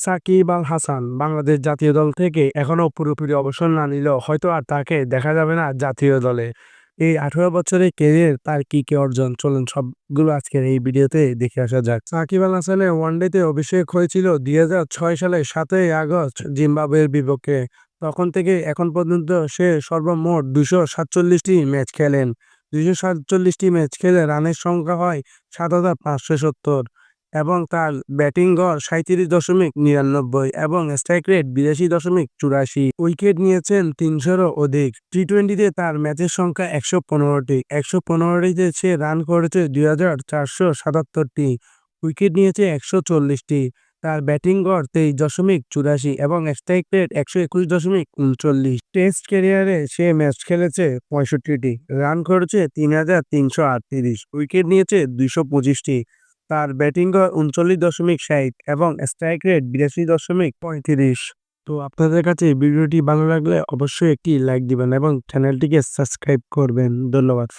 সাকিব আল হাসান বাংলাদেশ জাতীয় দল থেকে এখনও পুরোপুরি অবসর না নিলেও হয়তো আর তাকে দেখা যাবে না জাতীয় দলে। এই আঠারো বছরের কেরিয়ার তার কি কি অর্জন? চলুন সবগুলো আজকের এই ভিডিওতে দেখে আসা যাক। সাকিব আল হাসানের ওয়ানডেতে অভিষেক হয়েছিল দুই হাজার ছয় সালের সাতই আগস্ট জিম্বাবুয়ের বিপক্ষে। তখন থেকে এখন পর্যন্ত সে সর্বমোট দুশো সাতচল্লিশটি ম্যাচ খেলেন। দুশো সাতচল্লিশটি ম্যাচ খেলে রানের সংখ্যা হয় সাত হাজার পাঁচশো সত্তর। এবং তার ব্যাটিং গড় সাঁত্রিশ দশমিক নিরানব্বই এবং স্ট্রাইক রেট বিরাশি দশমিক চুরাশি উইকেট নিয়েছেন তিনশোরও অধিক। টি টোয়েন্টিতে তার ম্যাচের সংখ্যা একশো পনেরোটি। একশো পনেরোটিতে সে রান করেছে দুই হাজার চারশো সাতাত্তরটি। উইকেট নিয়েছে একশো চল্লিশটি। তার ব্যাটিং গড় তেইশ দশমিক চুরাশি এবং স্ট্রাইক রেট একশো একুশ দশমিক উনচল্লিশ। টেস্ট ক্যারিয়ারে সে ম্যাচ খেলেছে পঁয়ষট্টিটি। রান করেছে তিন হাজার তিনশো আটত্রিশ। উইকেট নিয়েছে দুইশো পঁচিশটি। তার ব্যাটিং গড় উনচল্লিশ দশমিক ষাট এবং স্ট্রাইক রেট বিরাশি দশমিক পঁয়ত্রিশ। তো আপনাদের কাছে ভিডিওটি ভালো লাগলে অবশ্যই একটি লাইক দিবেন এবং চ্যানেলটিকে সাবস্ক্রাইব করবেন। ধন্যবাদ।